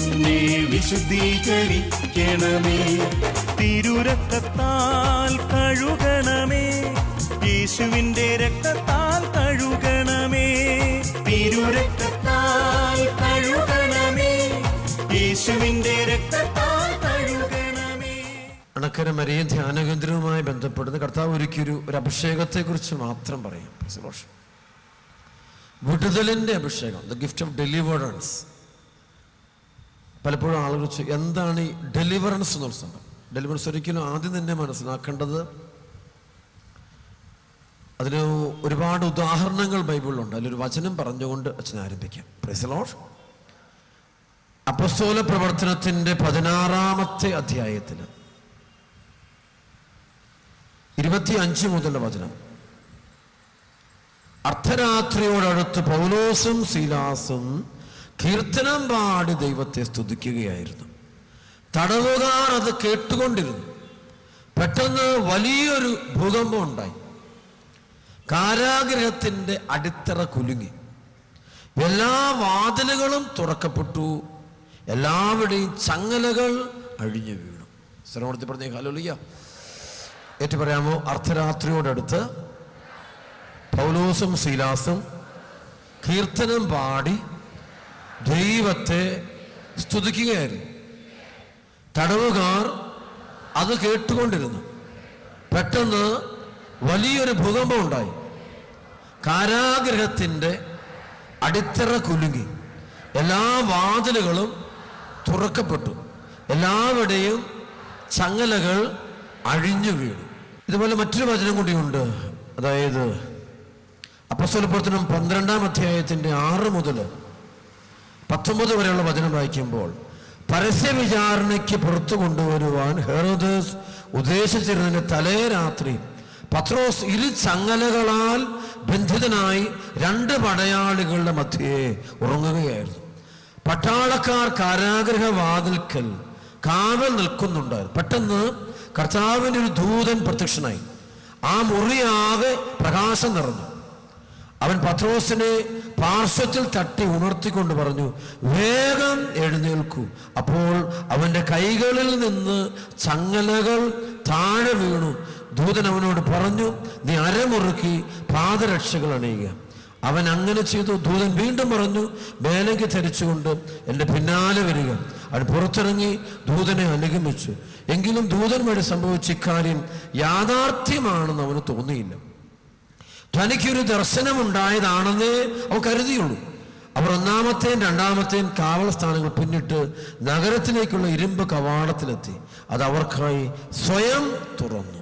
എന്നെ വിശുദ്ധീകരിക്കണമേ. തിരുരക്തത്താൽ കഴുകണമേ. യേശുവിന്റെ രക്തത്താൽ കഴുകണമേ. തിരുരക്തത്താൽ കഴുകണമേ. യേശുവിന്റെ രക്തത്താൽ കഴുകണമേ. അണക്കര മരിയൻ ധ്യാനകേന്ദ്രവുമായി ബന്ധപ്പെടുന്ന കർത്താവ് ഒരുക്കിയൊരു ഒരു അഭിഷേകത്തെക്കുറിച്ച് മാത്രം പറയാം. വിടുതലിന്റെ അഭിഷേകം ദ ഗിഫ്റ്റ് ഓഫ് ഡെലിവറൻസ് പലപ്പോഴും ആളുകൾ എന്താണ് ഈ ഡെലിവറൻസ് എന്നൊരു സംഭവം? ഡെലിവറൻസ് ഒരിക്കലും ആദ്യം തന്നെ മനസ്സിലാക്കേണ്ടത് അതിന് ഒരുപാട് ഉദാഹരണങ്ങൾ ബൈബിളിലുണ്ട്. അതിലൊരു വചനം പറഞ്ഞുകൊണ്ട് അച്ഛൻ ആരംഭിക്കാം. പ്രസലോഷ് അപ്പസ്തോല പ്രവർത്തനത്തിന്റെ പതിനാറാമത്തെ അധ്യായത്തിൽ ഇരുപത്തി അഞ്ച് മുതലുള്ള വചനം. അർദ്ധരാത്രിയോടടുത്ത് പൗലോസും സീലാസും കീർത്തനം പാടി ദൈവത്തെ സ്തുതിക്കുകയായിരുന്നു. തടവുകാർ അത് കേട്ടുകൊണ്ടിരുന്നു. പെട്ടെന്ന് വലിയൊരു ഭൂകമ്പം ഉണ്ടായി. കാരാഗ്രഹത്തിന്റെ അടിത്തറ കുലുങ്ങി. എല്ലാ വാതിലുകളും തുറക്കപ്പെട്ടു. എല്ലാവരുടെയും ചങ്ങലകൾ അഴിഞ്ഞു വീണു. ശ്രമത്തിൽ പറഞ്ഞേ ഹലോലിയ ഏറ്റു പറയാമോ അർദ്ധരാത്രിയോടടുത്ത് പൗലോസും ശീലാസും കീർത്തനം പാടി ദൈവത്തെ സ്തുതിക്കുകയായിരുന്നു. തടവുകാർ അത് കേട്ടുകൊണ്ടിരുന്നു. പെട്ടെന്ന് വലിയൊരു ഭൂകമ്പം ഉണ്ടായി. കാരാഗ്രഹത്തിന്റെ അടിത്തറ കുലുങ്ങി. എല്ലാ വാതിലുകളും തുറക്കപ്പെട്ടു. എല്ലാവരുടെയും ചങ്ങലകൾ അഴിഞ്ഞു വീണു. ഇതുപോലെ മറ്റൊരു വചനം കൂടിയുണ്ട്. അതായത് അപ്പസ്വലപ്രവർത്തനം പന്ത്രണ്ടാം അധ്യായത്തിന്റെ ആറ് മുതൽ പത്തൊമ്പത് വരെയുള്ള വചനം വായിക്കുമ്പോൾ പരസ്യ വിചാരണയ്ക്ക് പുറത്തു കൊണ്ടുവരുവാൻ ഹെറോദേസ് ഉദ്ദേശിച്ചിരുന്നതിന് തലേ രാത്രി പത്രോസ് ഇരു ചങ്ങലകളാൽ ബന്ധിതനായി രണ്ട് പടയാളികളുടെ മധ്യേ ഉറങ്ങുകയായിരുന്നു. പട്ടാളക്കാർ കാരാഗ്രഹ വാതിൽക്കൽ കാവൽ നിൽക്കുന്നുണ്ടായിരുന്നു പെട്ടെന്ന് കർത്താവിന്റെ ഒരു ദൂതൻ പ്രത്യക്ഷനായി. ആ മുറിയാകെ പ്രകാശം നിറഞ്ഞു. അവൻ പത്രോസിനെ പാർശ്വത്തിൽ തട്ടി ഉണർത്തിക്കൊണ്ട് പറഞ്ഞു വേഗം എഴുന്നേൽക്കൂ. അപ്പോൾ അവന്റെ കൈകളിൽ നിന്ന് ചങ്ങലകൾ താഴെ വീണു. ദൂതൻ അവനോട് പറഞ്ഞു നീ അരമുറുക്കി പാദരക്ഷകൾ അണിയുക. അവൻ അങ്ങനെ ചെയ്തു. ദൂതൻ വീണ്ടും പറഞ്ഞു മേലേക്ക് ധരിച്ചുകൊണ്ട് എന്റെ പിന്നാലെ വരിക. അവൻ പുറത്തിറങ്ങി ദൂതനെ അനുഗമിച്ചു. എങ്കിലും ദൂതൻ വഴി സംഭവിച്ച ഇക്കാര്യം യാഥാർത്ഥ്യമാണെന്ന് അവന് തോന്നിയില്ല. തനിക്കൊരു ദർശനം ഉണ്ടായതാണെന്ന് അവ കരുതിയുള്ളൂ. അവർ ഒന്നാമത്തെയും രണ്ടാമത്തെയും കാവൽ സ്ഥാനങ്ങൾ പിന്നിട്ട് നഗരത്തിലേക്കുള്ള ഇരുമ്പ് കവാടത്തിലെത്തി. അത് അവർക്കായി സ്വയം തുറന്നു.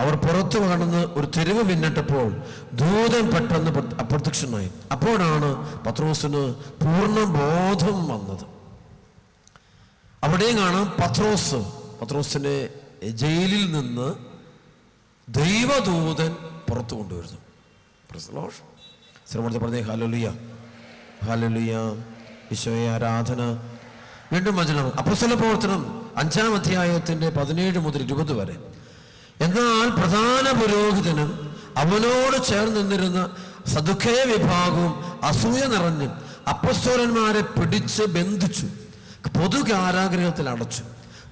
അവർ പുറത്തു കടന്ന് ഒരു തെരുവ് പിന്നിട്ടപ്പോൾ ദൂതൻ പെട്ടെന്ന് അപ്രത്യക്ഷമായി അപ്പോഴാണ് പത്രോസിന് പൂർണ ബോധം വന്നത്. അവിടെയും കാണാം പത്രോസ്. പത്രോസിനെ ജയിലിൽ നിന്ന് ദൈവദൂതൻ പുറത്തു കൊണ്ടുവരുന്നു. ശ്രമത്തിൽ പറഞ്ഞേ ഹാലുലിയ ഹാലുലിയ ഈശോയെ ആരാധന. വീണ്ടും വചനം അപ്പസ്തല പ്രവർത്തനം അഞ്ചാം അധ്യായത്തിന്റെ പതിനേഴ് മുതൽ ഇരുപത് വരെ. എന്നാൽ പ്രധാന പുരോഹിതനും അവനോട് ചേർന്ന് നിന്നിരുന്ന സദുഖേ വിഭാഗവും അസൂയ നിറഞ്ഞ് അപ്പസ്വരന്മാരെ പിടിച്ച് ബന്ധിച്ചു. പൊതു കാരാഗ്രഹത്തിൽ അടച്ചു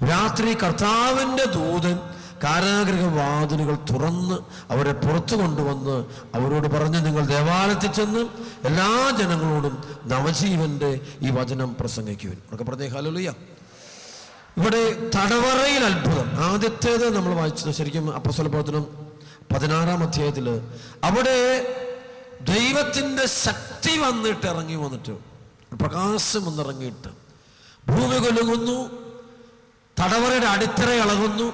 രാത്രി കർത്താവിന്റെ ദൂതൻ കാരാഗ്രഹ വാതിലുകൾ തുറന്ന് അവരെ പുറത്തു കൊണ്ടുവന്ന് അവരോട് പറഞ്ഞ് നിങ്ങൾ ദേവാലയത്തിൽ ചെന്ന് എല്ലാ ജനങ്ങളോടും നവജീവന്റെ ഈ വചനം പ്രസംഗിക്കുവിൻ. ഒക്കെ പറഞ്ഞേ ഹലോലിയ ഇവിടെ തടവറയിൽ അത്ഭുതം. ആദ്യത്തേത് നമ്മൾ വായിച്ചത് ശരിക്കും അപ്പസ്വലപ്രവർത്തനം പതിനാറാം അധ്യായത്തിൽ അവിടെ ദൈവത്തിന്റെ ശക്തി വന്നിട്ട് ഇറങ്ങി വന്നിട്ട് പ്രകാശം വന്നിറങ്ങിയിട്ട് ഭൂമി കൊലുകുന്നു തടവറയുടെ അടിത്തറ ഇളകുന്നു.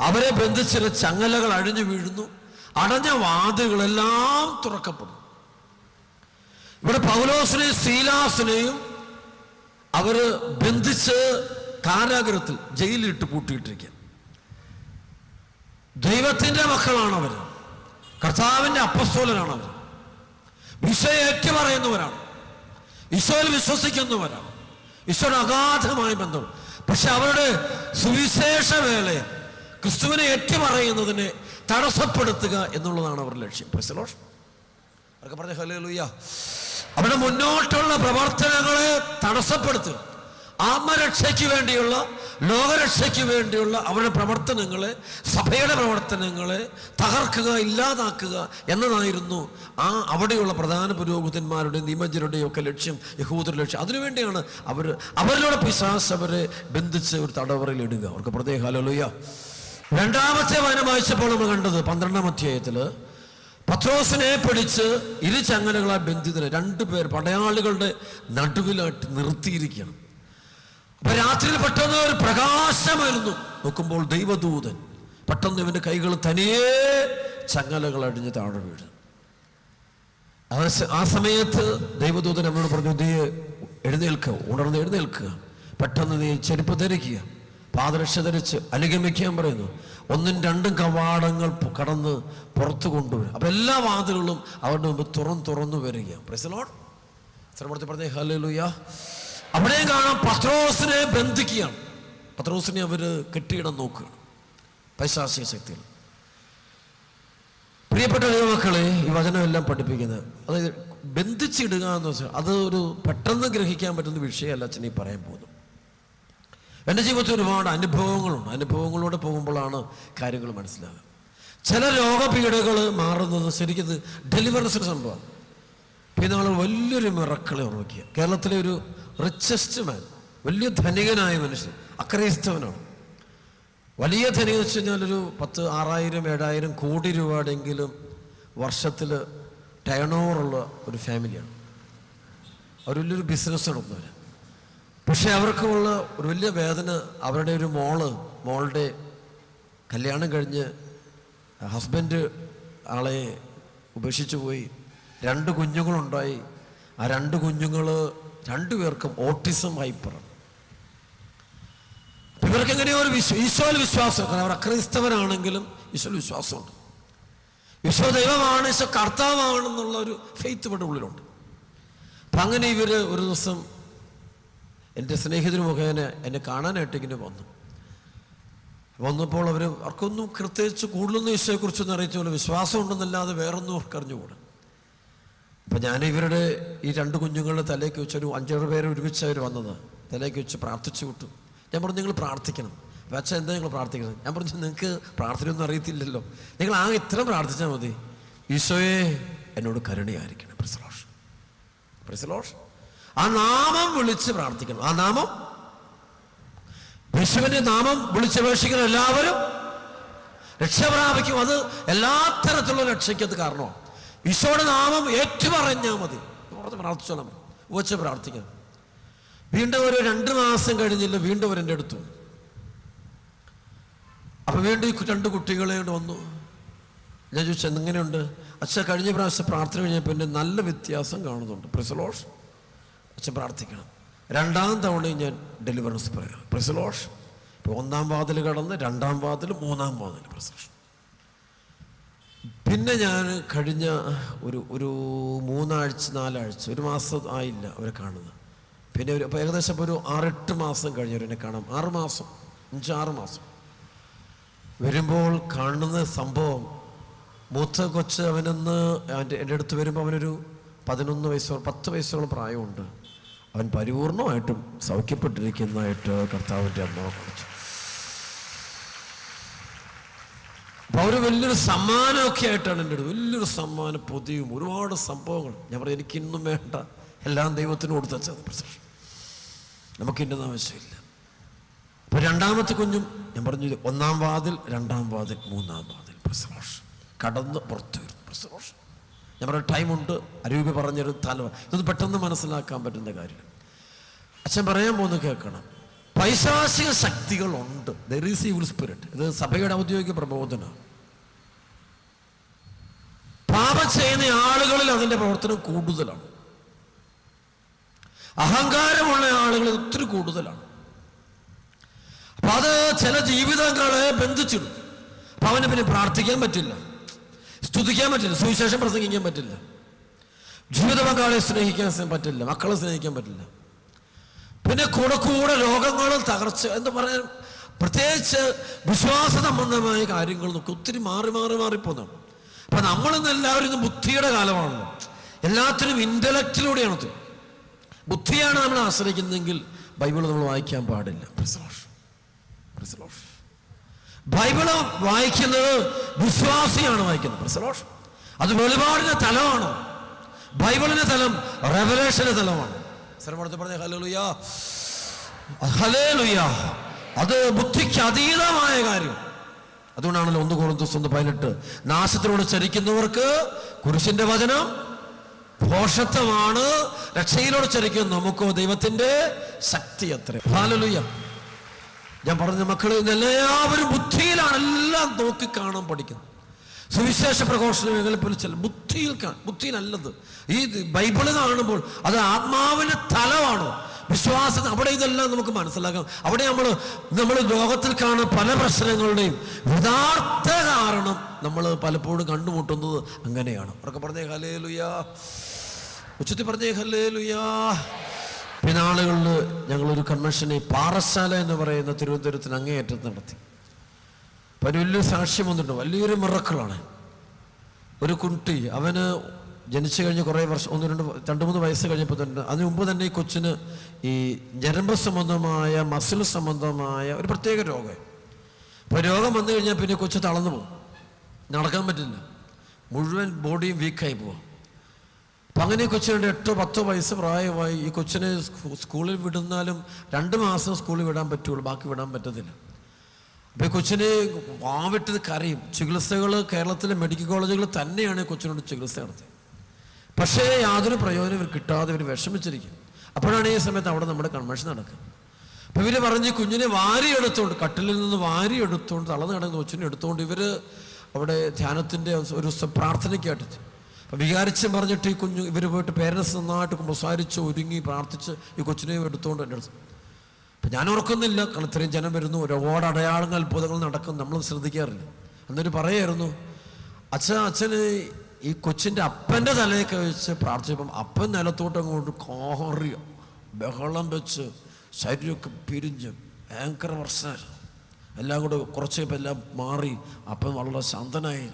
അവരെ ബന്ധിച്ചിരുന്ന ചങ്ങലകൾ അഴിഞ്ഞു വീഴുന്നു. അടഞ്ഞ വാതിലുകളെല്ലാം തുറക്കപ്പെടും ഇവിടെ പൗലോസിനെയും സീലാസിനെയും അവർ ബന്ധിച്ച് കാരാഗ്രഹത്തിൽ ജയിലിലിട്ട് പൂട്ടിയിട്ടിരിക്കുക ദൈവത്തിന്റെ മക്കളാണ് അവർ കർത്താവിന്റെ അപ്പസ്തോലനാണ് അവർ ഈശോയെ ഏറ്റുപറയുന്നവരാണ്. ഈശോയിൽ വിശ്വസിക്കുന്നവരാണ്. ഈശോയുടെ അഗാധമായ ബന്ധം. പക്ഷെ അവരുടെ സുവിശേഷ വേലയെ ക്രിസ്തുവിനെ ഏറ്റുപറയുന്നതിനെ തടസ്സപ്പെടുത്തുക എന്നുള്ളതാണ് അവരുടെ ലക്ഷ്യം. പ്രസലോഷ് അവർക്ക് പറഞ്ഞ ഹല്ലേലൂയ അവരുടെ മുന്നോട്ടുള്ള പ്രവർത്തനങ്ങളെ തടസ്സപ്പെടുത്തുക. ആത്മരക്ഷയ്ക്ക് വേണ്ടിയുള്ള ലോകരക്ഷയ്ക്ക് വേണ്ടിയുള്ള അവരുടെ പ്രവർത്തനങ്ങളെ സഭയുടെ പ്രവർത്തനങ്ങളെ തകർക്കുക ഇല്ലാതാക്കുക എന്നതായിരുന്നു ആ അവിടെയുള്ള പ്രധാന പുരോഹിതന്മാരുടെയും നിയമജരുടെയും ഒക്കെ ലക്ഷ്യം യഹൂദരുടെ ലക്ഷ്യം. അതിനുവേണ്ടിയാണ് അവർ അവരിലൂടെ പിശാസ് അവരെ ബന്ധിച്ച് ഒരു തടവറയിൽ ഇടുക. അവർക്ക് പ്രത്യേക ഹല്ലേലൂയ. രണ്ടാമത്തെ വനം വായിച്ചപ്പോൾ നമ്മൾ കണ്ടത് പന്ത്രണ്ടാം അധ്യായത്തിൽ പത്രോസിനെ പിടിച്ച് ഇരു ചങ്ങലകളാൽ ബന്ധിതരെ രണ്ടുപേർ പടയാളികളുടെ നടുവിലായിട്ട് നിർത്തിയിരിക്കണം അപ്പൊ രാത്രിയിൽ പെട്ടെന്ന് ഒരു പ്രകാശമായിരുന്നു. നോക്കുമ്പോൾ ദൈവദൂതൻ പെട്ടെന്ന് ഇവന്റെ കൈകൾ തനിയെ ചങ്ങലകൾ അടിഞ്ഞ് താഴെ വീഴും ആ സമയത്ത് ദൈവദൂതൻ അവനോട് പറഞ്ഞു നീ എഴുന്നേൽക്കുക ഉണർന്ന് എഴുന്നേൽക്കുക പെട്ടെന്ന് നീ ചെരുപ്പ് ധരിക്കുക. പാദരക്ഷ ധരിച്ച് അനുഗമിക്കാൻ പറയുന്നു. ഒന്നും രണ്ടും കവാടങ്ങൾ കടന്ന് പുറത്തു കൊണ്ടുവരും. അപ്പം എല്ലാ വാതിലുകളും അവരുടെ മുമ്പ് തുറന്ന് തുറന്നു വരിക പ്രസലോൺ ശ്രമത്തിൽ പറഞ്ഞേ ഹല്ലേലൂയ. അവിടെയും കാണാം പത്രോസിനെ ബന്ധിക്കുകയാണ്. പത്രോസിനെ അവർ കെട്ടിയിടാൻ നോക്കുകയാണ്. പൈശാസിക ശക്തികൾ. പ്രിയപ്പെട്ട ദൈവമക്കളെ ഈ വചനമെല്ലാം പഠിപ്പിക്കുന്നത് അതായത് ബന്ധിച്ചിടുക എന്ന് വെച്ചാൽ അത് ഒരു പെട്ടെന്ന് ഗ്രഹിക്കാൻ പറ്റുന്ന വിഷയമല്ല അച്ഛൻ ഈ പറയാൻ പോകുന്നു എന്റെ ജീവിതത്തിൽ ഒരുപാട് അനുഭവങ്ങളുണ്ട്. അനുഭവങ്ങളിലൂടെ പോകുമ്പോഴാണ് കാര്യങ്ങൾ മനസ്സിലാകുക. ചില രോഗപീഠകൾ മാറുന്നത് ശരിക്കും ഡെലിവറൻസിന് സംഭവം പിന്നെ നമ്മൾ വലിയൊരു മിറക്കളെ ഓർമ്മിക്കുക. കേരളത്തിലെ ഒരു റിച്ചസ്റ്റ് മാൻ വലിയ ധനികനായ മനുഷ്യൻ അക്രൈസ്തവനാണ് വലിയ ധനികം വെച്ച് കഴിഞ്ഞാൽ ഒരു പത്ത് ആറായിരം ഏഴായിരം കോടി രൂപയുടെയെങ്കിലും വർഷത്തിൽ ടേൺ ഓവറുള്ള ഒരു ഫാമിലിയാണ്. അവർ വലിയൊരു ബിസിനസ് നടത്തുന്നവർ പക്ഷെ അവർക്കുള്ള ഒരു വലിയ വേദന അവരുടെ ഒരു മോൾ മോളുടെ കല്യാണം കഴിഞ്ഞ് ഹസ്ബൻഡ് ആളെ ഉപേക്ഷിച്ചു പോയി. രണ്ട് കുഞ്ഞുങ്ങളുണ്ടായി. ആ രണ്ട് കുഞ്ഞുങ്ങൾ രണ്ടുപേർക്കും ഓട്ടിസം ഹൈപ്പറാണ് ഇവർക്ക് എങ്ങനെയോ ഒരു വിശ്വ ഈശോയിൽ വിശ്വാസം അവർ അക്രൈസ്തവനാണെങ്കിലും ഈശോയിൽ വിശ്വാസമുണ്ട്. ഈശോ ദൈവമാണ് ഈശോ കർത്താവാണെന്നുള്ള ഒരു ഫെയ്ത്ത് ഇവിടെ ഉള്ളിലുണ്ട്. അപ്പം അങ്ങനെ ഇവർ ഒരു ദിവസം എന്റെ സ്നേഹിതന് മുഖേന എന്നെ കാണാനായിട്ട് ഇങ്ങനെ വന്നു. വന്നപ്പോൾ അവർ അവർക്കൊന്നും പ്രത്യേകിച്ച് കൂടുതലൊന്നും ഈശോയെക്കുറിച്ചൊന്നും അറിയിച്ചുള്ള വിശ്വാസം ഉണ്ടെന്നല്ലാതെ വേറൊന്നും അവർക്ക് അറിഞ്ഞുകൂടാ. അപ്പം ഞാൻ ഇവരുടെ ഈ രണ്ട് കുഞ്ഞുങ്ങളുടെ തലേക്ക് വെച്ച് ഒരു അഞ്ചാറ് പേരെ ഒരുമിച്ച് അവർ വന്നത്. തലേക്ക് വെച്ച് പ്രാർത്ഥിച്ചു വിട്ടു ഞാൻ പറഞ്ഞു നിങ്ങൾ പ്രാർത്ഥിക്കണം. അച്ഛൻ എന്താ നിങ്ങൾ പ്രാർത്ഥിക്കുന്നത്? ഞാൻ പറഞ്ഞു നിങ്ങൾക്ക് പ്രാർത്ഥനയൊന്നും അറിയത്തില്ലല്ലോ. നിങ്ങൾ ആ ഇത്ര പ്രാർത്ഥിച്ചാൽ മതി. ഈശോയെ എന്നോട് കരുണയായിരിക്കണം. പ്രിസലോഷ് പ്രിസലോഷ് ആ നാമം വിളിച്ച് പ്രാർത്ഥിക്കണം. ആ നാമം? യേശുവിന്റെ നാമം വിളിച്ചപേക്ഷിക്കുന്ന എല്ലാവരും രക്ഷ പ്രാപിക്കും. അത് എല്ലാ തരത്തിലുള്ള രക്ഷയ്ക്ക് അത് കാരണമാണ് ഈശോയുടെ നാമം ഏറ്റുപറഞ്ഞാൽ മതി. പുറത്ത് പ്രാർത്ഥിച്ചോളാം. വെച്ച് പ്രാർത്ഥിക്കണം വീണ്ടും ഒരു രണ്ട് മാസം കഴിഞ്ഞില്ല വീണ്ടും അവർ എന്റെ അടുത്തു. അപ്പൊ വീണ്ടും ഈ രണ്ട് കുട്ടികളെ വന്നു. ഞാൻ ചോദിച്ചു എങ്ങനെയുണ്ട്? അച്ഛൻ കഴിഞ്ഞ പ്രാവശ്യം പ്രാർത്ഥന കഴിഞ്ഞപ്പോൾ എന്റെ നല്ല വ്യത്യാസം കാണുന്നുണ്ട്. പ്രിസലോഷ്. അച്ഛൻ പ്രാർത്ഥിക്കണം. രണ്ടാം തവണയും ഞാൻ ഡെലിവറൻസ് പറയാം. പ്രിസലോഷ്. ഇപ്പോൾ ഒന്നാം വാതിൽ കടന്ന് രണ്ടാം വാതിൽ മൂന്നാം വാതിൽ പ്രിസലോഷ്. പിന്നെ ഞാൻ കഴിഞ്ഞ ഒരു ഒരു മൂന്നാഴ്ച നാലാഴ്ച ഒരു മാസം ആയില്ല അവരെ കാണുന്നത്. പിന്നെ ഒരു ഏകദേശം ഒരു ആറെട്ട് മാസം കഴിഞ്ഞവർ എന്നെ കാണാം. ആറ് മാസം അഞ്ചാറ് മാസം. വരുമ്പോൾ കാണുന്ന സംഭവം മൂത്ത കൊച്ച് അവനൊന്ന് അവന്റെ എന്റെ അടുത്ത് വരുമ്പോൾ അവനൊരു പതിനൊന്ന് വയസ്സോ പത്ത് വയസ്സോളം പ്രായമുണ്ട്. അവൻ പരിപൂർണമായിട്ടും സൗഖ്യപ്പെട്ടിരിക്കുന്നതായിട്ട് കർത്താവിന്റെ അമ്മ കാണിച്ചു. അപ്പൊ അവർ വലിയൊരു സമ്മാനമൊക്കെ ആയിട്ടാണ് എന്റെ അടുത്ത്. വലിയൊരു സമ്മാനം പൊതിയും ഒരുപാട് സംഭവങ്ങൾ. ഞാൻ പറഞ്ഞു എനിക്കിന്നും വേണ്ട. എല്ലാം ദൈവത്തിന് കൊടുത്തത് നമുക്കിന്റെ ആവശ്യമില്ല. അപ്പൊ രണ്ടാമത്തെ കുഞ്ഞും ഞാൻ പറഞ്ഞു ഒന്നാം വാതിൽ രണ്ടാം വാതിൽ മൂന്നാം വാതിൽ. പ്രസവോഷ്. കടന്ന് പുറത്തു വരുന്നു. പ്രസവോഷ്. ഞാൻ പറഞ്ഞ ടൈമുണ്ട്. അരൂപി പറഞ്ഞൊരു തല ഇതൊന്നും പെട്ടെന്ന് മനസ്സിലാക്കാൻ പറ്റുന്ന കാര്യം. അച്ഛൻ പറയാൻ പോകുന്ന കേൾക്കണം. പൈശാചിക ശക്തികളുണ്ട്. ദർ ഈസ് ഈവിൾ സ്പിരിറ്റ് ഇത് സഭയുടെ ഔദ്യോഗിക പ്രബോധനമാണ്. പാപം ചെയ്യുന്ന ആളുകളിൽ അതിന്റെ പ്രവർത്തനം കൂടുതലാണ്. അഹങ്കാരമുള്ള ആളുകൾ ഒത്തിരി കൂടുതലാണ്. അപ്പൊ അത് ചില ജീവിതങ്ങളെ ബന്ധിച്ചിടും. അപ്പൊ അവന് പിന്നെ പ്രാർത്ഥിക്കാൻ പറ്റില്ല. സ്തുതിക്കാൻ പറ്റില്ല. സുവിശേഷം പ്രസംഗിക്കാൻ പറ്റില്ല. ജീവിത പങ്കാളിയെ സ്നേഹിക്കാൻ പറ്റില്ല. മക്കളെ സ്നേഹിക്കാൻ പറ്റില്ല. പിന്നെ കൂടെ കൂടെ രോഗങ്ങളും തകർച്ച എന്ന് പറയാൻ പ്രത്യേകിച്ച് വിശ്വാസ സംബന്ധമായ കാര്യങ്ങൾ നോക്കി ഒത്തിരി മാറി മാറി മാറി പോകുന്നതാണ് അപ്പൊ നമ്മളിന്ന് എല്ലാവരും ഇന്ന് ബുദ്ധിയുടെ കാലമാണല്ലോ. എല്ലാത്തിനും ഇന്റലക്റ്റിലൂടെയാണ്. ബുദ്ധിയാണ് നമ്മൾ ആശ്രയിക്കുന്നതെങ്കിൽ ബൈബിൾ നമ്മൾ വായിക്കാൻ പാടില്ല. ബൈബിൾ വായിക്കുന്നത് വിശ്വാസിയാണ് വായിക്കുന്നത്. പ്രസലോഷ്. അത് വെളിപാടിന്റെ തലമാണ്. ബൈബിളിന്റെ തലം റെവലേഷന്റെ തലമാണ്. സ്ഥലപ്പെടുത്തി പറഞ്ഞ ഹലോലുയ ഹലേലുയ അത് ബുദ്ധിക്ക് അതീതമായ കാര്യം. അതുകൊണ്ടാണല്ലോ ഒന്ന് കോളന്തോസ് ഒന്ന് പതിനെട്ട്. നാശത്തിനോട് ചരിക്കുന്നവർക്ക് കുരിശിന്റെ വചനം ഭോഷത്വമാണ്. രക്ഷയിലോട് ചരിക്കും നമുക്കോ ദൈവത്തിന്റെ ശക്തി അത്ര. ഹാലലുയ ഞാൻ പറഞ്ഞ മക്കൾ എല്ലാവരും ബുദ്ധിയിലാണ് എല്ലാം നോക്കി കാണാൻ പഠിക്കുന്നത് സുവിശേഷ പ്രഘോഷണ മേഖല പൊലിച്ചല്ല ബുദ്ധിയിൽ ബുദ്ധിയിലല്ലത്. ഈ ബൈബിൾ കാണുമ്പോൾ അത് ആത്മാവിന്റെ തലമാണോ വിശ്വാസം അവിടെ ഇതെല്ലാം നമുക്ക് മനസ്സിലാക്കാം. അവിടെ നമ്മൾ നമ്മൾ ലോകത്തിൽ കാണുന്ന പല പ്രശ്നങ്ങളുടെയും യഥാർത്ഥ കാരണം നമ്മൾ പലപ്പോഴും കണ്ടുമുട്ടുന്നത് അങ്ങനെയാണ്. അവർക്ക് പറഞ്ഞേ ഹലേ ലുയാ ഉച്ചത്തിൽ പറഞ്ഞേ ഹലേ ലുയാ പിന്നാളുകളിൽ ഞങ്ങളൊരു കൺവെൻഷനെ പാറശാല എന്ന് പറയുന്ന തിരുവനന്തപുരത്തിന് അങ്ങേയറ്റം നടത്തി. അപ്പം വലിയ സാക്ഷ്യം വന്നിട്ടുണ്ട്. വലിയൊരു മിറക്കളാണ് ഒരു കുട്ടി അവന് ജനിച്ചു കഴിഞ്ഞ് കുറേ വർഷം ഒന്ന് രണ്ട് രണ്ട് മൂന്ന് വയസ്സ് കഴിഞ്ഞപ്പോൾ തന്നെ അതിനു മുമ്പ് തന്നെ ഈ കൊച്ചിന് ഈ ഞരമ്പ് സംബന്ധമായ മസിൽ സംബന്ധമായ ഒരു പ്രത്യേക രോഗം. അപ്പോൾ രോഗം വന്നു കഴിഞ്ഞാൽ പിന്നെ കൊച്ചു തളർന്നു പോകും. നടക്കാൻ പറ്റില്ല. മുഴുവൻ ബോഡിയും വീക്കായി പോകും അപ്പം അങ്ങനെ കൊച്ചിനുണ്ട് എട്ടോ പത്തോ വയസ്സ് പ്രായമായി ഈ കൊച്ചിനെ സ്കൂളിൽ വിടുന്നാലും രണ്ട് മാസം സ്കൂളിൽ വിടാൻ പറ്റുള്ളൂ. ബാക്കി വിടാൻ പറ്റത്തില്ല. അപ്പോൾ കൊച്ചിനെ വാവിട്ടത് കരയും. ചികിത്സകൾ കേരളത്തിലെ മെഡിക്കൽ കോളേജുകൾ തന്നെയാണ് കൊച്ചിനോട് ചികിത്സ നടത്തിയത്. പക്ഷേ യാതൊരു പ്രയോജനം ഇവർ കിട്ടാതെ ഇവർ വിഷമിച്ചിരിക്കും അപ്പോഴാണ് ഈ സമയത്ത് അവിടെ നമ്മുടെ കൺവെൻഷൻ നടക്കുക. അപ്പോൾ ഇവർ പറഞ്ഞ് കുഞ്ഞിനെ വാരി എടുത്തുകൊണ്ട് കട്ടിലിൽ നിന്ന് വാരി എടുത്തുകൊണ്ട് തളർന്ന് കിടക്കുന്ന കൊച്ചിനെ എടുത്തുകൊണ്ട് ഇവർ അവിടെ ധ്യാനത്തിന്റെ ഒരു പ്രാർത്ഥനയ്ക്കായിട്ട് അപ്പോൾ വികാരിച്ചും പറഞ്ഞിട്ട് ഈ കുഞ്ഞു ഇവർ പോയിട്ട് പേരൻസ് നന്നായിട്ട് സംസാരിച്ച് ഒരുങ്ങി പ്രാർത്ഥിച്ച് ഈ കൊച്ചിനെ എടുത്തുകൊണ്ട് എന്റെ അടുത്ത് അപ്പം ഞാൻ ഓർക്കുന്നില്ല കാരണം ഇത്രയും ജനം വരുന്നു ഒരുപാട് അടയാളങ്ങൾ അത്ഭുതങ്ങൾ നടക്കും നമ്മൾ ശ്രദ്ധിക്കാറില്ല. എന്നിട്ട് പറയായിരുന്നു അച്ഛൻ അച്ഛന് ഈ കൊച്ചിന്റെ അപ്പന്റെ തലയൊക്കെ വെച്ച് പ്രാർത്ഥിച്ചപ്പം അപ്പൻ നിലത്തോട്ട് അങ്ങോട്ട് കോറിയ ബഹളം വെച്ച് ശരീരമൊക്കെ പിരിഞ്ഞ് ഭയങ്കര പ്രശ്നമായിരുന്നു എല്ലാം കൂടെ കുറച്ച് എല്ലാം മാറി അപ്പൻ വളരെ ശാന്തനായി.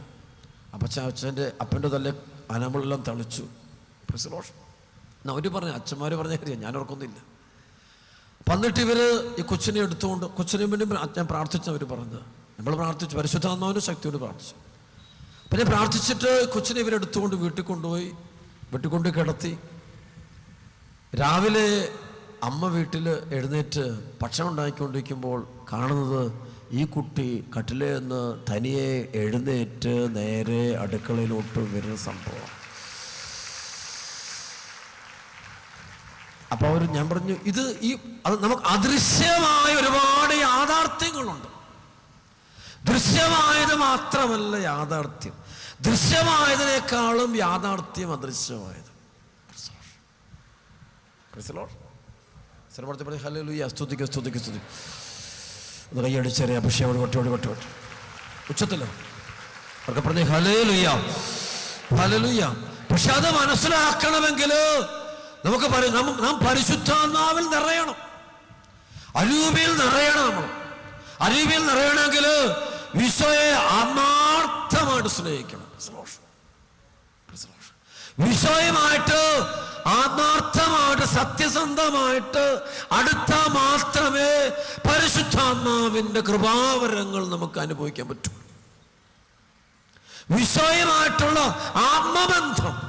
അപ്പച്ച അച്ഛന്റെ അപ്പന്റെ തല അനമ്പളെല്ലാം തളിച്ചു. അവർ പറഞ്ഞു അച്ഛന്മാർ പറഞ്ഞ കാര്യം ഞാൻ ഓർക്കുന്നില്ല. വന്നിട്ട് ഇവർ ഈ കൊച്ചിനെ എടുത്തുകൊണ്ട് കൊച്ചിനെ വേണ്ടി ഞാൻ പ്രാർത്ഥിച്ചു അവർ പറഞ്ഞത്. നമ്മൾ പ്രാർത്ഥിച്ചു പരിശുദ്ധാത്മാവിനും ശക്തിയോട് പ്രാർത്ഥിച്ചു. പിന്നെ പ്രാർത്ഥിച്ചിട്ട് കൊച്ചിനെ ഇവരെടുത്തുകൊണ്ട് വീട്ടിൽ കൊണ്ടുപോയി വീട്ടിൽ കൊണ്ട് കിടത്തി. രാവിലെ അമ്മ വീട്ടിൽ എഴുന്നേറ്റ് ഭക്ഷണം ഉണ്ടാക്കിക്കൊണ്ടിരിക്കുമ്പോൾ കാണുന്നത് ഈ കുട്ടി കട്ടിലേ നിന്ന് തനിയെ എഴുന്നേറ്റ് നേരെ അടുക്കളയിലോട്ട് വരുന്ന സംഭവം അപ്പൊ അവർ ഞാൻ പറഞ്ഞു ഇത് ഈ അത് നമുക്ക് അദൃശ്യമായ ഒരുപാട് യാഥാർത്ഥ്യങ്ങളുണ്ട്. ദൃശ്യമായത് മാത്രമല്ല യാഥാർത്ഥ്യം. ദൃശ്യമായതിനേക്കാളും യാഥാർത്ഥ്യം അദൃശ്യമായത്. സ്തുതിക്ക് പക്ഷെ അത് മനസ്സിലാക്കണമെങ്കിൽ നമുക്ക് നാം പരിശുദ്ധാത്മാവിൽ നിറയണം. അരൂപയിൽ നിറയണം നമ്മൾ. അരൂപയിൽ നിറയണമെങ്കിൽ വിശ്വയെ ആത്മാർത്ഥമായിട്ട് സ്നേഹിക്കണം. വിഷയമായിട്ട് ആത്മാർത്ഥമായിട്ട് സത്യസന്ധമായിട്ട് അടുത്ത മാത്രമേ പരിശുദ്ധാത്മാവിന്റെ കൃപാവരങ്ങൾ നമുക്ക് അനുഭവിക്കാൻ പറ്റൂ. വിശ്വയുമായിട്ടുള്ള ആത്മബന്ധം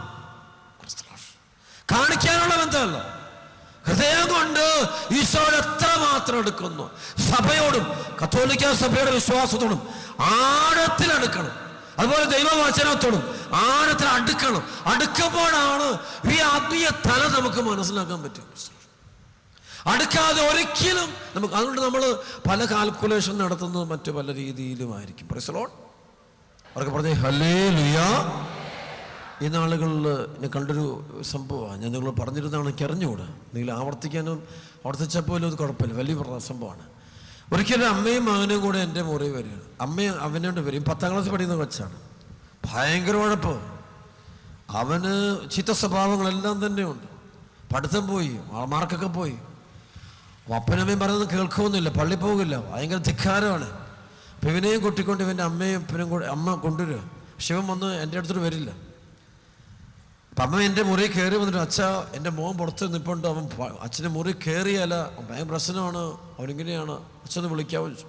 കാണിക്കാനുള്ള ബന്ധമല്ല. ഹൃദയം കൊണ്ട് ഈശോയോട് എത്രമാത്രം എടുക്കുന്നു. സഭയോടും കത്തോലിക്ക സഭയുടെ വിശ്വാസത്തോടും ആഴത്തിൽ അടുക്കണം. അതുപോലെ ദൈവവചനത്തോടും ആഴത്തിൽ അടുക്കണം. അടുക്കുമ്പോഴാണ് ഈ ആത്മീയ തല നമുക്ക് മനസ്സിലാക്കാൻ പറ്റും. അടുക്കാതെ ഒരിക്കലും നമുക്ക് അതുകൊണ്ട് നമ്മൾ പല കാൽക്കുലേഷൻ നടത്തുന്നത് മറ്റു പല രീതിയിലുമായിരിക്കും. പ്രസലോൺ അവർക്ക് പറഞ്ഞേ ഹലേ ലുയാ ഈ നാളുകളിൽ ഞാൻ കണ്ടൊരു സംഭവമാണ്. ഞാൻ നിങ്ങൾ പറഞ്ഞിരുന്നതാണ് എനിക്ക് അറിഞ്ഞുകൂടാ നിങ്ങൾ ആവർത്തിക്കാനും ആവർത്തിച്ചാൽ പോലും അത് കുഴപ്പമില്ല. വലിയ പ്ര- സംഭവമാണ്. ഒരിക്കലും അമ്മയും മകനും കൂടെ എന്റെ മുറി വരികയാണ്. അമ്മയും അവനോട് വരും. പത്താം ക്ലാസ് പഠിക്കുന്ന കൊച്ചാണ്. ഭയങ്കര ഉഴപ്പ്. അവന് ചീത്ത സ്വഭാവങ്ങളെല്ലാം തന്നെയുണ്ട് പഠിത്തം പോയി മാർക്കൊക്കെ പോയി. അപ്പൊ അപ്പനമ്മയും പറയുന്നത് കേൾക്കുമെന്നില്ല പള്ളി പോകില്ല. ഭയങ്കര ധിക്കാരമാണ്. അപ്പം ഇവനെയും കൂട്ടിക്കൊണ്ട് ഇവന്റെ അമ്മയും ഇവനും കൂടെ അമ്മ കൊണ്ടുവരിക. ശിവൻ വന്ന് എന്റെ അടുത്തോട്ട് വരില്ല. അപ്പം അമ്മ എന്റെ മുറി കയറി വന്നിട്ട് അച്ഛ എന്റെ മോൻ പുറത്ത് നിൽപ്പുണ്ട് അവൻ അച്ഛന്റെ മുറി കയറിയല്ല ഭയം പ്രശ്നമാണ്. അവനിങ്ങനെയാണ്. അച്ഛനെ വിളിക്കാൻ ചോദിച്ചു.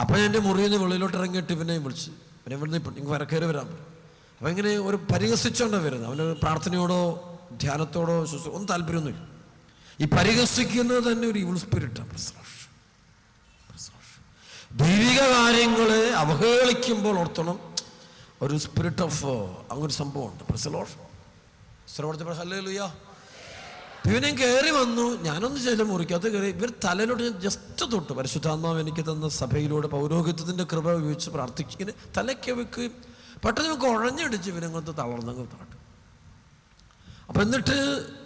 അപ്പം ഞാൻ എന്റെ മുറിയിൽ നിന്ന് വെളിയിലോട്ട് ഇറങ്ങിയിട്ട് ഇവനെ വിളിച്ച്. ഇവനെ വിളിച്ച് ഇപ്പം വര വരെ കയറി വരാൻ പറ്റും അപ്പം ഇങ്ങനെ ഒരു പരിഹസിച്ചുകൊണ്ടാണ് വരുന്നത്. അവന് പ്രാർത്ഥനയോടോ ധ്യാനത്തോടോ ശുശ്രൂ ഒന്നും താല്പര്യമൊന്നുമില്ല. ഈ പരിഹസിക്കുന്നത് തന്നെ ഒരു ഇവിൾ സ്പിരിറ്റാണ് ദൈവിക കാര്യങ്ങളെ അവഹേളിക്കുമ്പോൾ ഓർത്തണം. ഒരു സ്പിരിറ്റ് ഓഫ് അങ്ങനൊരു സംഭവമുണ്ട്. പ്രസലോഷ് ഹല്ലേലൂയ. ഇവനും കയറി വന്നു. ഞാനൊന്നും ചെയ്തില്ല മുറിക്കകത്ത് കയറി ഇവർ തലയിലോട്ട് ഞാൻ ജസ്റ്റ് തൊട്ട്. പരിശുദ്ധാത്മാവ് എനിക്ക് തന്ന സഭയിലൂടെ പൗരോഹിത്യത്തിന്റെ കൃപ ഉപയോഗിച്ച് പ്രാർത്ഥിച്ചിങ്ങനെ തലയ്ക്ക് വെക്കുകയും പെട്ടെന്ന് നമുക്ക് ഉഴഞ്ഞടിച്ച് ഇവനങ്ങോട്ട് തളർന്നങ്ങ് താട്ട്. അപ്പം എന്നിട്ട്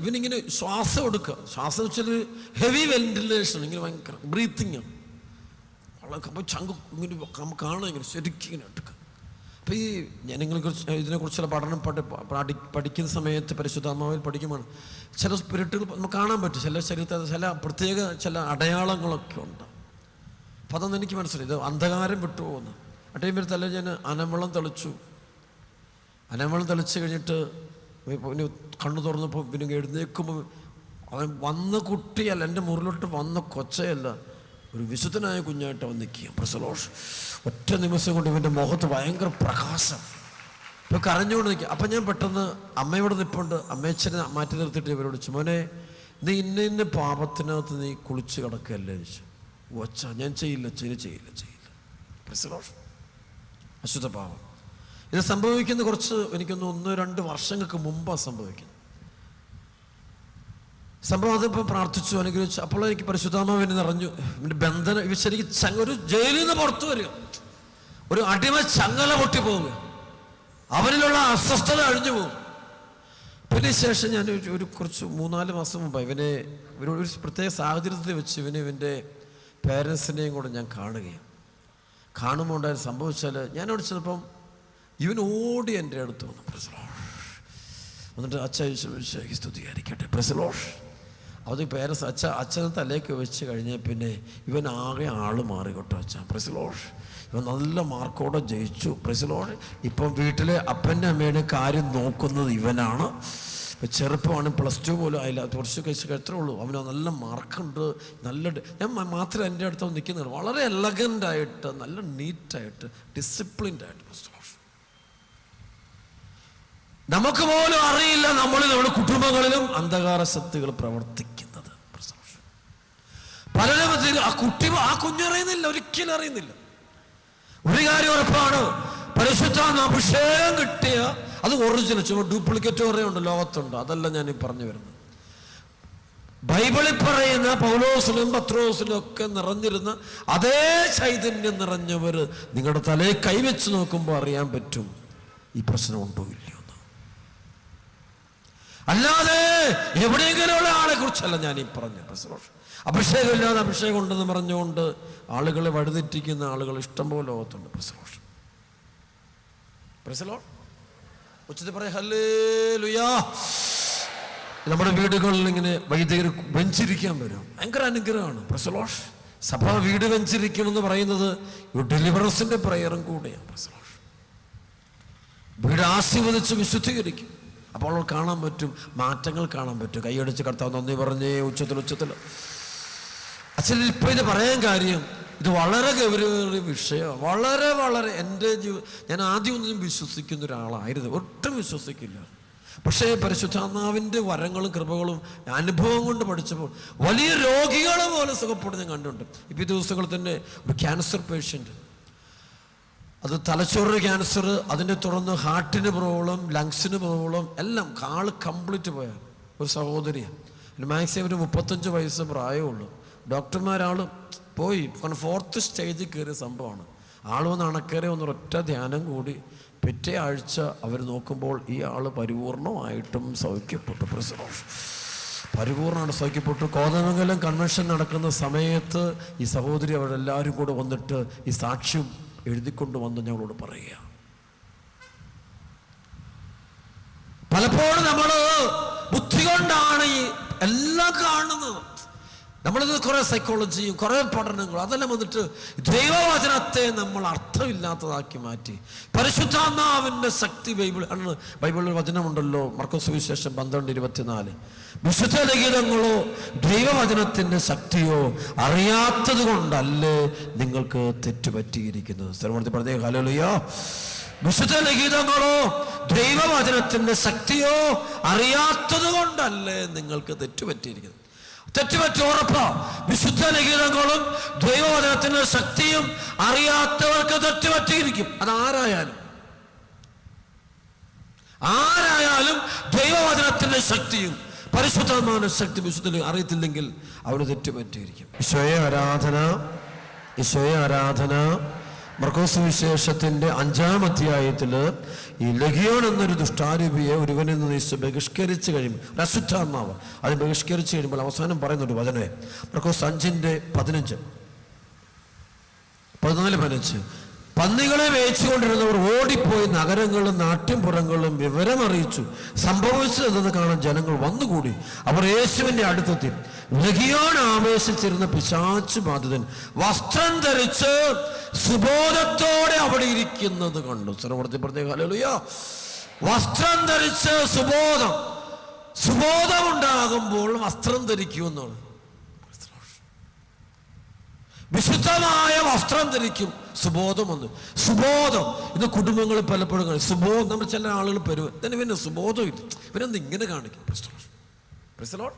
ഇവനിങ്ങനെ ശ്വാസം എടുക്കുക. ശ്വാസം വെച്ചാൽ ഹെവി വെന്റിലേഷൻ ഇങ്ങനെ ഭയങ്കര ബ്രീത്തിങ് വളരെ അപ്പോൾ ചങ്ക് ഇങ്ങനെ കാണുക കാണാം ഇങ്ങനെ ശരിക്കും ഇങ്ങനെ എടുക്കുക. അപ്പോൾ ഈ ഞാൻ നിങ്ങളെക്കുറിച്ച് ഇതിനെക്കുറിച്ചുള്ള പഠനം പഠി പഠി പഠിക്കുന്ന സമയത്ത് പരിശുദ്ധാത്മാവിൽ പഠിക്കുമ്പോൾ ചില സ്പിരിറ്റുകൾ നമുക്ക് കാണാൻ പറ്റും. ചില ശരീരത്തെ ചില പ്രത്യേക ചില അടയാളങ്ങളൊക്കെ ഉണ്ട്. അപ്പം അതൊന്നും എനിക്ക് മനസ്സിലായി ഇത് അന്ധകാരം വിട്ടുപോകുന്നു. അട്ടേ പേര് തല ഞാൻ അനവളം തെളിച്ചു. അനവളം തെളിച്ച് കഴിഞ്ഞിട്ട് പിന്നെ കണ്ണു തുറന്നപ്പോൾ പിന്നെ എഴുന്നേക്കുമ്പോൾ അവൻ വന്ന കുട്ടിയല്ല എന്റെ മുറിലോട്ട് വന്ന കൊച്ചയല്ല. ഒരു വിശുദ്ധനായ കുഞ്ഞായിട്ട് അവൻ നിൽക്കുക പ്രസലോഷ് ഒറ്റ നിമിഷം കൊണ്ട് ഇവന്റെ മുഖത്ത് ഭയങ്കര പ്രകാശം. ഇപ്പോൾ കരഞ്ഞുകൊണ്ട് നിൽക്കുക. അപ്പം ഞാൻ പെട്ടെന്ന് അമ്മയോട് നിൽപ്പുണ്ട് അമ്മയച്ഛനെ മാറ്റി നിർത്തിയിട്ട് ഇവരോട് ചോദിച്ചു മോനെ നീ ഇന്ന ഇന്ന പാപത്തിനകത്ത് നീ കുളിച്ച് കിടക്കുകയല്ലേ? ചോദിച്ചു. ഒച്ച ഞാൻ ചെയ്യില്ല ചെയ്യില്ല ചെയ്യില്ല. ചെയ്യില്ല പ്രസലോഷ് അശുദ്ധ പാപം. ഇത് സംഭവിക്കുന്ന കുറച്ച് എനിക്കൊന്ന് ഒന്ന് രണ്ട് വർഷങ്ങൾക്ക് മുമ്പാണ് സംഭവിക്കുന്നത്. സംഭവം അതിപ്പോൾ പ്രാർത്ഥിച്ചു അനുഗ്രഹിച്ചു. അപ്പോൾ എനിക്ക് പരിശുദ്ധാത്മാവിനെ നിറഞ്ഞു. എന്റെ ബന്ധനം ഇവ ശരിക്കും ചങ്ങ ഒരു ജയിലിൽ നിന്ന് പുറത്തു വരിക. ഒരു അടിമ ചങ്ങല പൊട്ടി പോവുക അവനിലുള്ള അസ്വസ്ഥത അഴിഞ്ഞു പോകും. പിന്നെ ശേഷം ഞാൻ ഒരു- കുറച്ച് മൂന്നാൽ മാസം മുമ്പ് ഇവനെ ഇവനോട് ഒരു പ്രത്യേക സാഹചര്യത്തിൽ വെച്ച് ഇവനെ ഇവന്റെ പേരൻസിനെയും കൂടെ ഞാൻ കാണുകയാണ് കാണുമ്പോൾ ഉണ്ടായത് സംഭവിച്ചാൽ ഞാനോട് ചിലപ്പം ഇവൻ ഓടി എന്റെ അടുത്ത് വന്നു. പ്രസലോഷ്. എന്നിട്ട് അച്ഛൻ സ്തുതികരിക്കട്ടെ പ്രസലോഷ്. അത് പേരൻസ് അച്ഛ അച്ഛനെ തലേക്ക് വെച്ച് കഴിഞ്ഞ പിന്നെ ഇവൻ ആകെ ആൾ മാറി കേട്ടോ അച്ഛൻ പ്രസിലോഷ്. ഇവൻ നല്ല മാർക്കോടെ ജയിച്ചു. പ്രസിലോഷ് ഇപ്പം വീട്ടിലെ അപ്പന്റെ അമ്മയുടെ കാര്യം നോക്കുന്നത് ഇവനാണ്. ഇപ്പം ചെറുപ്പമാണ് പ്ലസ് ടു പോലും ആയില്ല. കുറച്ച് കഴിച്ച് എത്ര ഉള്ളൂ? അവന് നല്ല മാർക്കുണ്ട്. നല്ല ഞാൻ മാത്രം എന്റെ അടുത്ത് നിൽക്കുന്നത് വളരെ എലഗന്റായിട്ട് നല്ല നീറ്റായിട്ട് ഡിസിപ്ലിൻഡായിട്ട് പ്രസലോഷ്. നമുക്ക് പോലും അറിയില്ല നമ്മൾ നമ്മുടെ കുടുംബങ്ങളിലും അന്ധകാര ശക്തികൾ പ്രവർത്തിക്കുന്നത്. പലരും ആ കുട്ടി ആ കുഞ്ഞറിയുന്നില്ല ഒരിക്കലും അറിയുന്നില്ല. ഒരു കാര്യം ഉറപ്പാണ്. പരിശുദ്ധ അഭിഷേകം കിട്ടിയ അത് ഒറിജിനൽ ചുമ ഡ്യൂപ്ലിക്കേറ്റ് പറയുന്നുണ്ട് ലോകത്തുണ്ട്. അതല്ല ഞാൻ ഈ പറഞ്ഞു വരുന്നത്. ബൈബിളിൽ പറയുന്ന പൗലോസിലും പത്രോസിലും ഒക്കെ നിറഞ്ഞിരുന്ന അതേ ചൈതന്യം നിറഞ്ഞവർ നിങ്ങളുടെ തലയെ കൈവച്ച് നോക്കുമ്പോൾ അറിയാൻ പറ്റും. ഈ പ്രശ്നം ഉണ്ടോ ഇല്ലയോ? അല്ലാതെ എവിടെയെങ്കിലുമുള്ള ആളെ കുറിച്ചല്ല ഞാൻ ഈ പറഞ്ഞത് അഭിഷേകമില്ലാതെ അഭിഷേകം ഉണ്ടെന്ന് പറഞ്ഞുകൊണ്ട് ആളുകളെ വഴുതെറ്റിക്കുന്ന ആളുകൾ ഇഷ്ടംപോലെ ലോകത്തുണ്ട് പ്രസലോഷ്. പ്രസലോ ഉച്ചത്തിൽ പറയാം നമ്മുടെ വീടുകളിൽ ഇങ്ങനെ വൈദികർ വെഞ്ചിരിക്കാൻ വരും. ഭയങ്കര അനുഗ്രഹമാണ് പ്രസലോഷ്. സഭ വീട് വെഞ്ചിരിക്കണം എന്ന് പറയുന്നത് ഡെലിവറൻസിന്റെ പ്രയറും കൂടെയാണ് പ്രസലോഷ്. വീട് ആശീർവദിച്ച് വിശുദ്ധീകരിക്കും. അപ്പോൾ കാണാൻ പറ്റും മാറ്റങ്ങൾ കാണാൻ പറ്റും. കൈയടിച്ച് കർത്താവ് നന്ദി പറഞ്ഞേ ഉച്ചത്തിൽ ഉച്ചത്തിൽ. അച്ഛൻ ഇപ്പോൾ ഇത് പറയാൻ കാര്യം ഇത് വളരെ ഗൗരവമേറിയ വിഷയമാണ് വളരെ വളരെ എന്റെ ജീവ ഞാൻ ആദ്യം ഒന്നും വിശ്വസിക്കുന്ന ഒരാളായിരുന്നു. ഒട്ടും വിശ്വസിക്കില്ല. പക്ഷേ പരിശുദ്ധാത്മാവിന്റെ വരങ്ങളും കൃപകളും അനുഭവം കൊണ്ട് പഠിച്ചപ്പോൾ വലിയ രോഗികളെ പോലെ സുഖപ്പെടുന്ന ഞാൻ കണ്ടിട്ടുണ്ട്. ഇപ്പോൾ ഈ ദിവസങ്ങളിൽ തന്നെ ഒരു ക്യാൻസർ പേഷ്യന്റ് അത് തലച്ചോറിന് ക്യാൻസർ അതിനെ തുടർന്ന് ഹാർട്ടിന് പ്രോബ്ലം ലങ്സിന് പ്രോബ്ലം എല്ലാം കാൾ കംപ്ലീറ്റ് പോയ ഒരു സഹോദരിയാണ്. മാക്സിമം ഒരു മുപ്പത്തഞ്ച് വയസ്സ് പ്രായമുള്ളൂ. ഡോക്ടർമാരാൾ പോയി. കാരണം ഫോർത്ത് സ്റ്റേജിൽ കയറിയ സംഭവമാണ്. ആൾ വന്ന് അണക്കരെ ഒന്ന് ഒറ്റ ധ്യാനം കൂടി പിറ്റേ ആഴ്ച അവർ നോക്കുമ്പോൾ ഈ ആൾ പരിപൂർണമായിട്ടും സൗഖ്യപ്പെട്ടു. പ്രസവം. പരിപൂർണമാണ് സൗഖ്യപ്പെട്ടു. കോതമംഗലം കൺവെൻഷൻ നടക്കുന്ന സമയത്ത് ഈ സഹോദരി അവരെല്ലാവരും കൂടെ വന്നിട്ട് ഈ സാക്ഷ്യം എഴുതിക്കൊണ്ട് വന്ന് ഞങ്ങളോട് പറയുക. പലപ്പോഴും നമ്മൾ ബുദ്ധി കൊണ്ടാണ് ഈ എല്ലാം കാണുന്നത്. നമ്മളിത് കുറേ സൈക്കോളജിയും കുറേ പഠനങ്ങളും അതെല്ലാം വന്നിട്ട് ദൈവവചനത്തെ നമ്മൾ അർത്ഥമില്ലാത്തതാക്കി മാറ്റി. പരിശുദ്ധാത്മാവിന്റെ ശക്തി ബൈബിൾ ആണ് ബൈബിളിൽ വചനമുണ്ടല്ലോ മർക്കോസ് വിശേഷം പന്ത്രണ്ട് ഇരുപത്തിനാല്. വിശുദ്ധ ലിഖിതങ്ങളോ ദൈവവചനത്തിന്റെ ശക്തിയോ അറിയാത്തത് കൊണ്ടല്ലേ നിങ്ങൾക്ക് തെറ്റുപറ്റിയിരിക്കുന്നത്. സ്ഥലമൂർത്തി പറഞ്ഞേ ഹലോലിയോ വിശുദ്ധ ലിഖിതങ്ങളോ ദൈവവചനത്തിന്റെ ശക്തിയോ അറിയാത്തത് കൊണ്ടല്ലേ നിങ്ങൾക്ക് തെറ്റുപറ്റിയിരിക്കുന്നത്. തെറ്റുപറ്റി ഉറപ്പാ. വിശുദ്ധ ലിഖിതങ്ങളും ദൈവവചനത്തിന്റെ ശക്തിയും അറിയാത്തവർക്ക് തെറ്റുപറ്റിയിരിക്കും. അതാരായാലും. ആരായാലും ദൈവവചനത്തിന്റെ ശക്തിയും പരിശുദ്ധമായ ശക്തി വിശുദ്ധ അറിയത്തില്ലെങ്കിൽ അവന് തെറ്റുപറ്റിയിരിക്കും. ഈശോയെ ആരാധന ഈശോയെ ആരാധന. മർക്കോസ് വിശേഷത്തിന്റെ അഞ്ചാം അധ്യായത്തിൽ ഈ ലഹിയോൺ എന്നൊരു ദുഷ്ടാരൂപിയെ ഒരുവനിൽ നിന്ന് ബഹിഷ്കരിച്ച് കഴിയുമ്പോൾ ഒരു അശുദ്ധാത്മാവ് അത് ബഹിഷ്കരിച്ച് കഴിയുമ്പോൾ അവസാനം പറയുന്നൊരു വചനെ. മർക്കോസ് അഞ്ചിന്റെ പതിനഞ്ച്. പതിനാല് പതിനഞ്ച്. പന്നികളെ വേച്ചുകൊണ്ടിരുന്നവർ ഓടിപ്പോയി നഗരങ്ങളും നാട്ടിൻപുറങ്ങളും വിവരമറിയിച്ചു. സംഭവിച്ചതെന്ന് കാണാൻ ജനങ്ങൾ വന്നുകൂടി. അവർ യേശുവിന്റെ അടുത്തെത്തി. ലഹിയോൺ ആവേശിച്ചിരുന്ന പിശാച്ച് ബാധിതൻ വസ്ത്രം ധരിച്ച് സുബോധത്തോടെ അവിടെ ഇരിക്കുന്നത് കണ്ടു. സർവർത്തി പ്രത്യേക വസ്ത്രം ധരിച്ച് സുബോധം. സുബോധമുണ്ടാകുമ്പോൾ വസ്ത്രം ധരിക്കുമെന്നാണ് വിശുദ്ധമായ വസ്ത്രം ധരിക്കും. സുബോധം ഒന്ന് സുബോധം. ഇത് കുടുംബങ്ങൾ പലപ്പോഴും കാണും സുബോധം. നമ്മൾ ചില ആളുകൾ പരുവ തന്നെ പിന്നെ സുബോധം ഇല്ല. ഇവനെന്ത് ഇങ്ങനെ കാണിക്കും? Lord.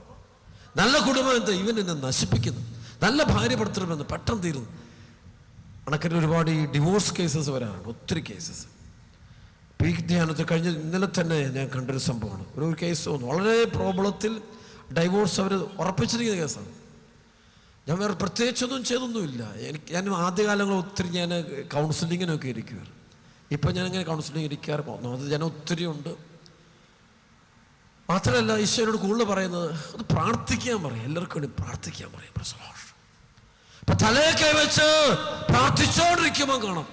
നല്ല കുടുംബം എന്താ? ഇവൻ എന്നെ നശിപ്പിക്കുന്നു. നല്ല ഭാര്യ ഭർത്തൃമെന്ന് പെട്ടെന്ന് തീരുന്നു. കണക്കിന് ഒരുപാട് ഈ ഡിവോഴ്സ് കേസസ് വരാറുണ്ട്. ഒത്തിരി കേസസ് ഈ ധ്യാനത്തിൽ കഴിഞ്ഞ ഇന്നലെ തന്നെ ഞാൻ കണ്ടൊരു സംഭവമാണ്. ഒരു കേസ് വന്നു. വളരെ പ്രോബ്ലത്തിൽ ഡൈവോഴ്സ് അവർ ഉറപ്പിച്ചിരിക്കുന്ന കേസാണ് ഞാൻ വേറെ പ്രത്യേകിച്ചൊന്നും ചെയ്തൊന്നുമില്ല. എനിക്ക് ഞാൻ ആദ്യകാലങ്ങൾ ഒത്തിരി ഞാൻ കൗൺസിലിങ്ങിനൊക്കെ ഇരിക്കുമായിരുന്നു ഇപ്പം ഞാനിങ്ങനെ കൗൺസിലിംഗ് ഇരിക്കാറ് ഒന്നാമത് ഞാൻ ഒത്തിരി ഉണ്ട്. മാത്രമല്ല ഈശ്വരോട് കൂടുതൽ പറയുന്നത് അത് പ്രാർത്ഥിക്കാൻ പറയും. എല്ലാവർക്കും വേണ്ടി പ്രാർത്ഥിക്കാൻ പറയും. പ്രസലോഷ് അപ്പൊ വെച്ച് പ്രാർത്ഥിച്ചോണ്ടിരിക്കുമ്പോൾ കാണാം.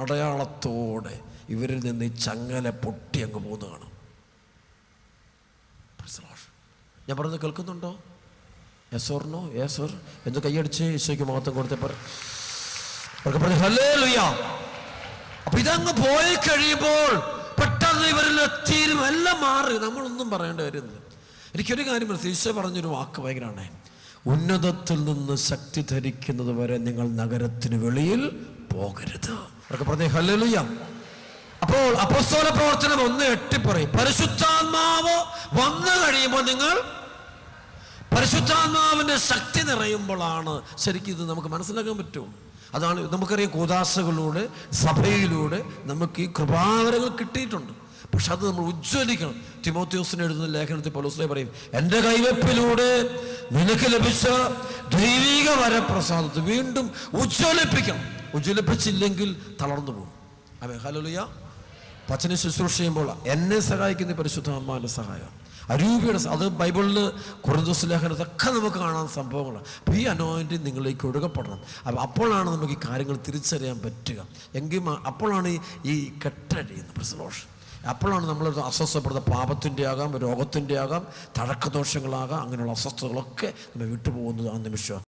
അടയാളത്തോടെ ഇവരിൽ നിന്ന് ഈ ചങ്ങല പൊട്ടി അങ്ങ് പോകുന്ന കാണാം. ഞാൻ പറയുന്നത് കേൾക്കുന്നുണ്ടോ? യെസ് ഓർ എന്ത് കൈയടിച്ച് ഈശോയ്ക്ക് മഹത്വം കൊടുത്തേ അപ്പൊ ഇതങ്ങ് പോയി കഴിയുമ്പോൾ പെട്ടെന്ന് ഇവരിൽ തീരും എല്ലാം മാറി. നമ്മളൊന്നും പറയേണ്ട കാര്യമില്ല. എനിക്കൊരു കാര്യം മനസ്സിലായി. ഈശോ പറഞ്ഞൊരു വാക്ക് ഭയങ്കരമാണ്. ഉന്നതത്തിൽ നിന്ന് ശക്തി ധരിക്കുന്നത് വരെ നിങ്ങൾ നഗരത്തിന് വെളിയിൽ പോകരുത്. പറഞ്ഞേ ഹലലുയ അപ്പോൾ അപ്പസ്തോല പ്രവർത്തനം ഒന്ന് എട്ടിപ്പറയും. പരിശുദ്ധാത്മാവ് വന്നു കഴിയുമ്പോൾ നിങ്ങൾ പരിശുദ്ധാത്മാവിന്റെ ശക്തി നിറയുമ്പോഴാണ് ശരിക്കും ഇത് നമുക്ക് മനസ്സിലാക്കാൻ പറ്റും. അതാണ് നമുക്കറിയാം കൂതാശകളിലൂടെ സഭയിലൂടെ നമുക്ക് ഈ കൃപാവരങ്ങൾ കിട്ടിയിട്ടുണ്ട്. പക്ഷെ അത് നമ്മൾ ഉജ്ജ്വലിക്കണം. തിമോത്യോസിന് എഴുതുന്ന ലേഖനത്തിൽ പൗലോസ്ലേ പറയും എന്റെ കൈവെപ്പിലൂടെ നിനക്ക് ലഭിച്ച ദൈവിക വരപ്രസാദത്തെ വീണ്ടും ഉജ്ജ്വലിപ്പിക്കണം. ഉജ്ജ്വലിപ്പിച്ചില്ലെങ്കിൽ തളർന്നു പോകും. അതെ ഹലോലിയ പച്ചനെ ശുശ്രൂഷ ചെയ്യുമ്പോൾ എന്നെ സഹായിക്കുന്ന പരിശുദ്ധ പരിശുദ്ധാത്മാവിന്റെ സഹായം. അരൂപിയുടെ അത് ബൈബിളിൽ കുറഞ്ഞ ലേഖനത്തൊക്കെ നമുക്ക് കാണാൻ സംഭവങ്ങളാണ്. അപ്പോൾ ഈ അനോയിന്റെ നിങ്ങളിലേക്ക് ഒഴുകപ്പെടണം. അപ്പോൾ അപ്പോഴാണ് നമുക്ക് ഈ കാര്യങ്ങൾ തിരിച്ചറിയാൻ പറ്റുക. എങ്കിൽ അപ്പോഴാണ് ഈ കെട്ടടിയുന്നത് പ്രസലോഷൻ അപ്പോഴാണ് നമ്മൾ അസ്വസ്ഥപ്പെടുന്ന പാപത്തിന്റെ ആകാം രോഗത്തിന്റെ ആകാം തഴക്കദോഷങ്ങളാകാം അങ്ങനെയുള്ള അസ്വസ്ഥതകളൊക്കെ നമ്മൾ വിട്ടുപോകുന്നത് ആ നിമിഷം.